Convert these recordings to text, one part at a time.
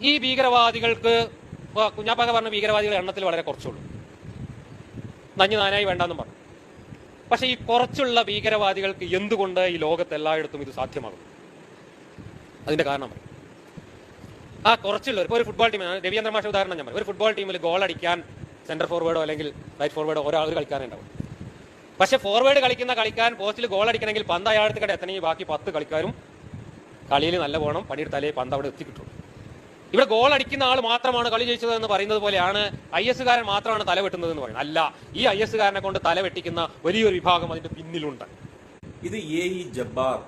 ഈ ഭീകരവാദികൾക്ക് കുഞ്ഞാപ്പാക്ക പറഞ്ഞ ഭീകരവാദികളുടെ എണ്ണത്തിൽ വളരെ കുറച്ചുള്ളൂ. നഞ്ഞു നാനായി വേണ്ടെന്നും പറഞ്ഞു. പക്ഷേ ഈ കുറച്ചുള്ള ഭീകരവാദികൾക്ക് എന്തുകൊണ്ട് ഈ ലോകത്ത് എല്ലായിടത്തും ഇത് സാധ്യമാകും? അതിന്റെ കാരണം. ആ കുറച്ചുള്ള ഇപ്പോൾ ഒരു ഫുട്ബോൾ ടീം രവീന്ദ്ര മാഷ ഉദാഹരണം ഞാൻ പറയും. ഒരു ഫുട്ബോൾ ടീമിൽ ഗോൾ അടിക്കാൻ സെന്റർ ഫോർവേഡോ അല്ലെങ്കിൽ റൈറ്റ് ഫോർവേഡോ ഒരാൾ കളിക്കാനേ ഉണ്ടാവും. പക്ഷേ ഫോർവേഡ് കളിക്കുന്ന കളിക്കാൻ പോസ്റ്റിൽ ഗോൾ അടിക്കണമെങ്കിൽ പന്ത് അയാളത്ത് കടെ എത്തണമെങ്കിൽ ബാക്കി പത്ത് കളിക്കാരും കളിയിൽ നല്ല പോകണം പണിയെടുത്താലേ പന്ത് അവിടെ എത്തിക്കിട്ടുള്ളൂ. ഇവിടെ ഗോൾ അടിക്കുന്ന ആൾ മാത്രമാണ് കളി ജയിച്ചത് എന്ന് പറയുന്നത് പോലെയാണ് ഐ എസ് കാരൻ മാത്രമാണ് തല വെട്ടുന്നത് എന്ന് പറയുന്നത്. അല്ല ഈ ഐ എസ് കാരനെ കൊണ്ട് തല വെട്ടിക്കുന്ന വലിയൊരു വിഭാഗം അതിന്റെ പിന്നിലുണ്ട്. ഇത് എ ഈ ജബ്ബാർ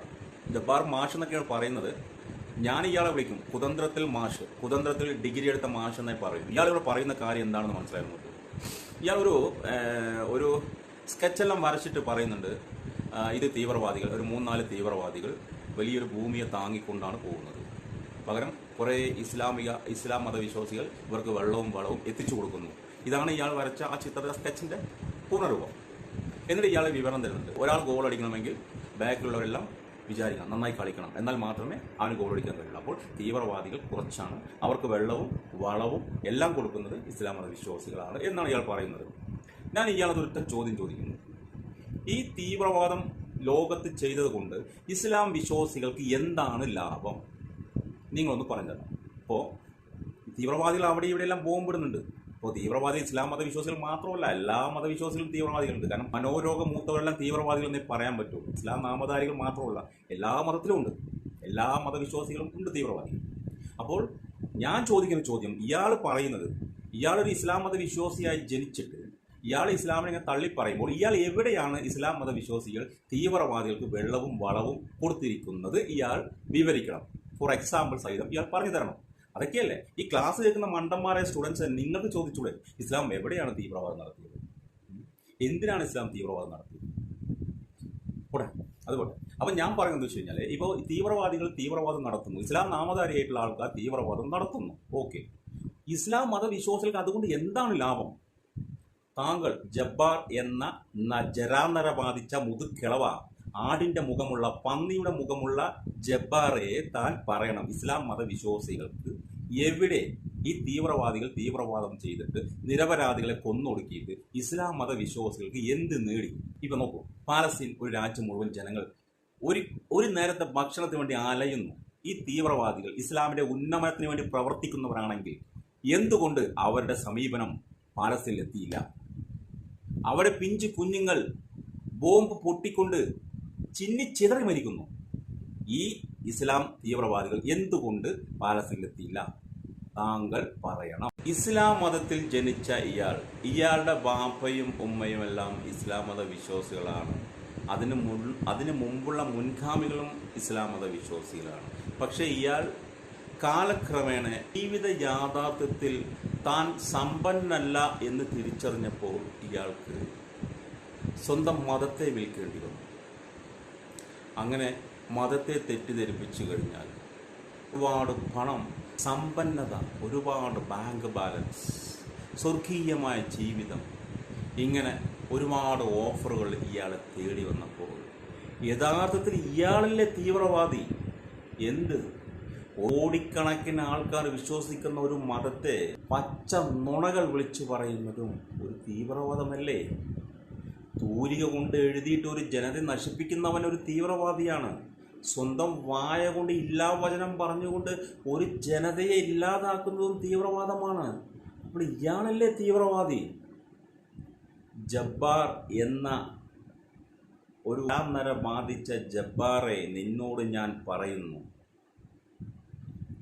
ജബ്ബാർ മാഷ് എന്നൊക്കെയാണ് പറയുന്നത്. ഞാൻ ഇയാളെ വിളിക്കും. കുതന്ത്രത്തിൽ മാഷ് കുതന്ത്രത്തിൽ ഡിഗ്രി എടുത്ത മാഷ് എന്നേ പറയും. ഇയാൾ ഇവിടെ പറയുന്ന കാര്യം എന്താണെന്ന് മനസ്സിലായിരുന്നു ഇയാൾ ഒരു ഒരു സ്കെച്ചെല്ലാം വരച്ചിട്ട് പറയുന്നുണ്ട്. ഇത് തീവ്രവാദികൾ ഒരു മൂന്നാൽ തീവ്രവാദികൾ വലിയൊരു ഭൂമിയെ താങ്ങിക്കൊണ്ടാണ് പോകുന്നത്. പകരം കുറേ ഇസ്ലാമിക ഇസ്ലാം മതവിശ്വാസികൾ ഇവർക്ക് വെള്ളവും വളവും എത്തിച്ചു കൊടുക്കുന്നു. ഇതാണ് ഇയാൾ വരച്ച ആ ചിത്ര സ്കെച്ചിന്റെ പൂർണരൂപം. എന്നിട്ട് ഇയാളെ വിവരണം തരുന്നുണ്ട്. ഒരാൾ ഗോൾ അടിക്കണമെങ്കിൽ ബാക്കിലുള്ളവരെല്ലാം വിചാരിക്കണം നന്നായി കളിക്കണം. എന്നാൽ മാത്രമേ അവന് ഗോൾ അടിക്കാൻ കഴിയുള്ളൂ. അപ്പോൾ തീവ്രവാദികൾ കുറച്ചാണ്. അവർക്ക് വെള്ളവും വളവും എല്ലാം കൊടുക്കുന്നത് ഇസ്ലാം മതവിശ്വാസികളാണ് എന്നാണ് ഇയാൾ പറയുന്നത്. ഞാൻ ഇയാളത് ഒരു ചോദ്യം ചോദിക്കുന്നു. ഈ തീവ്രവാദം ലോകത്ത് ചെയ്തത് കൊണ്ട് ഇസ്ലാം വിശ്വാസികൾക്ക് എന്താണ് ലാഭം? നിങ്ങളൊന്ന് പറഞ്ഞു തരണം അപ്പോൾ തീവ്രവാദികൾ അവിടെ ഇവിടെ എല്ലാം ബോംബിടുന്നുണ്ട്. ഇപ്പോൾ തീവ്രവാദി ഇസ്ലാം മതവിശ്വാസികൾ മാത്രമല്ല എല്ലാ മതവിശ്വാസികളും തീവ്രവാദികളുണ്ട്. കാരണം മനോരോഗ മൂത്തവരെല്ലാം തീവ്രവാദികൾ എന്നേ പറയാൻ പറ്റൂ. ഇസ്ലാം നാമധാരികൾ മാത്രമല്ല എല്ലാ മതത്തിലും ഉണ്ട്. എല്ലാ മതവിശ്വാസികളും ഉണ്ട് തീവ്രവാദികൾ അപ്പോൾ ഞാൻ ചോദിക്കുന്ന ചോദ്യം ഇയാൾ പറയുന്നത് ഇയാളൊരു ഇസ്ലാം മതവിശ്വാസിയായി ജനിച്ചിട്ട് ഇയാൾ ഇസ്ലാമിനെ ഇങ്ങനെ തള്ളി പറയുമ്പോൾ ഇയാൾ എവിടെയാണ് ഇസ്ലാം മതവിശ്വാസികൾ തീവ്രവാദികൾക്ക് വെള്ളവും വളവും കൊടുത്തിരിക്കുന്നത് ഇയാൾ വിവരിക്കണം. ഫോർ എക്സാമ്പിൾ സഹിതം ഇയാൾ പറഞ്ഞു തരണം. അതൊക്കെയല്ലേ? ഈ ക്ലാസ് കേൾക്കുന്ന മണ്ടന്മാരായ സ്റ്റുഡൻസ് നിങ്ങൾക്ക് ചോദിച്ചൂടെ ഇസ്ലാം എവിടെയാണ് തീവ്രവാദം നടത്തിയത്? എന്തിനാണ് ഇസ്ലാം തീവ്രവാദം നടത്തിയത്? ഉടൻ അതുപോലെ അപ്പൊ ഞാൻ പറയുന്നത് വെച്ച് കഴിഞ്ഞാൽ ഇപ്പോൾ തീവ്രവാദികൾ തീവ്രവാദം നടത്തുന്നു. ഇസ്ലാം നാമധാരിയായിട്ടുള്ള ആൾക്കാർ തീവ്രവാദം നടത്തുന്നു. ഓക്കെ. ഇസ്ലാം മതവിശ്വാസികൾക്ക് അതുകൊണ്ട് എന്താണ് ലാഭം? താങ്കൾ ജബ്ബാർ എന്ന ന- ജരാനര ബാധിച്ച മുതുക്കിളവ. ആടിന്റെ മുഖമുള്ള പന്നിയുടെ മുഖമുള്ള ജബ്ബാറയെ താൻ പറയണം. ഇസ്ലാം മതവിശ്വാസികൾക്ക് എവിടെ ഈ തീവ്രവാദികൾ തീവ്രവാദം ചെയ്തിട്ട് നിരപരാധികളെ കൊന്നൊടുക്കിയിട്ട് ഇസ്ലാം മതവിശ്വാസികൾക്ക് എന്ത് നേടി? ഇപ്പൊ നോക്കൂ പാലസ്തീൻ ഒരു രാജ്യം മുഴുവൻ ജനങ്ങൾ ഒരു ഒരു നേരത്തെ ഭക്ഷണത്തിന് വേണ്ടി അലയുന്നു. ഈ തീവ്രവാദികൾ ഇസ്ലാമിന്റെ ഉന്നമനത്തിന് വേണ്ടി പ്രവർത്തിക്കുന്നവരാണെങ്കിൽ എന്തുകൊണ്ട് അവരുടെ സമീപനം പാലസ്തീനിൽ എത്തിയില്ല അവിടെ പിഞ്ചു കുഞ്ഞുങ്ങൾ ബോംബ് പൊട്ടിക്കൊണ്ട് ചിന്നി ചിതറി മരിക്കുന്നു. ഈ ഇസ്ലാം തീവ്രവാദികൾ എന്തുകൊണ്ട് പാലസിലെത്തിയില്ല താങ്കൾ പറയണം. ഇസ്ലാം മതത്തിൽ ജനിച്ച ഇയാൾ ഇയാളുടെ ബാപ്പയും ഉമ്മയും എല്ലാം ഇസ്ലാം മത വിശ്വാസികളാണ്. അതിന് മുൻ അതിന് മുമ്പുള്ള മുൻഗാമികളും ഇസ്ലാം മത വിശ്വാസികളാണ്. പക്ഷേ ഇയാൾ കാലക്രമേണ ജീവിത യാഥാർത്ഥ്യത്തിൽ താൻ സമ്പന്നല്ല എന്ന് തിരിച്ചറിഞ്ഞപ്പോൾ ഇയാൾക്ക് സ്വന്തം മതത്തെ വിൽക്കേണ്ടി വന്നു. അങ്ങനെ മതത്തെ തെറ്റിദ്ധരിപ്പിച്ചു കഴിഞ്ഞാൽ ഒരുപാട് പണം സമ്പന്നത ഒരുപാട് ബാങ്ക് ബാലൻസ് സ്വർഗീയമായ ജീവിതം ഇങ്ങനെ ഒരുപാട് ഓഫറുകൾ ഇയാളെ തേടി വന്നപ്പോൾ യഥാർത്ഥത്തിൽ ഇയാളിലെ തീവ്രവാദി? എന്ത്? കോടിക്കണക്കിന് ആൾക്കാർ വിശ്വസിക്കുന്ന ഒരു മതത്തെ പച്ച നുണകൾ വിളിച്ചു പറയുന്നതും ഒരു തീവ്രവാദമല്ലേ? തൂലിക കൊണ്ട് എഴുതിയിട്ട് ഒരു ജനത നശിപ്പിക്കുന്നവൻ ഒരു തീവ്രവാദിയാണ്. സ്വന്തം വായ കൊണ്ട് ഇല്ലാ വചനം പറഞ്ഞുകൊണ്ട് ഒരു ജനതയെ ഇല്ലാതാക്കുന്നതും തീവ്രവാദമാണ്. അപ്പോൾ ഇയാളല്ലേ തീവ്രവാദി? ജബ്ബാർ എന്ന ഒരു നര ബാധിച്ച ജബ്ബാറെ നിന്നോട് ഞാൻ പറയുന്നു.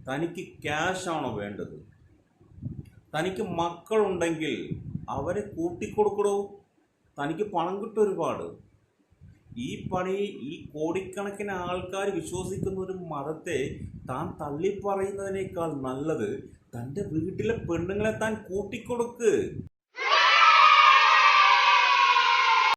തനിക്ക് ക്യാഷാണോ വേണ്ടത്? തനിക്ക് മക്കളുണ്ടെങ്കിൽ അവരെ കൂട്ടിക്കൊടുക്കടോ? തനിക്ക് പണം കിട്ടും ഒരുപാട്. ഈ പണി ഈ കോടിക്കണക്കിന് ആൾക്കാർ വിശ്വസിക്കുന്ന ഒരു മതത്തെ താൻ തള്ളിപ്പറയുന്നതിനേക്കാൾ നല്ലത് തന്റെ വീട്ടിലെ പെണ്ണുങ്ങളെ താൻ കൂട്ടിക്കൊടുക്ക്.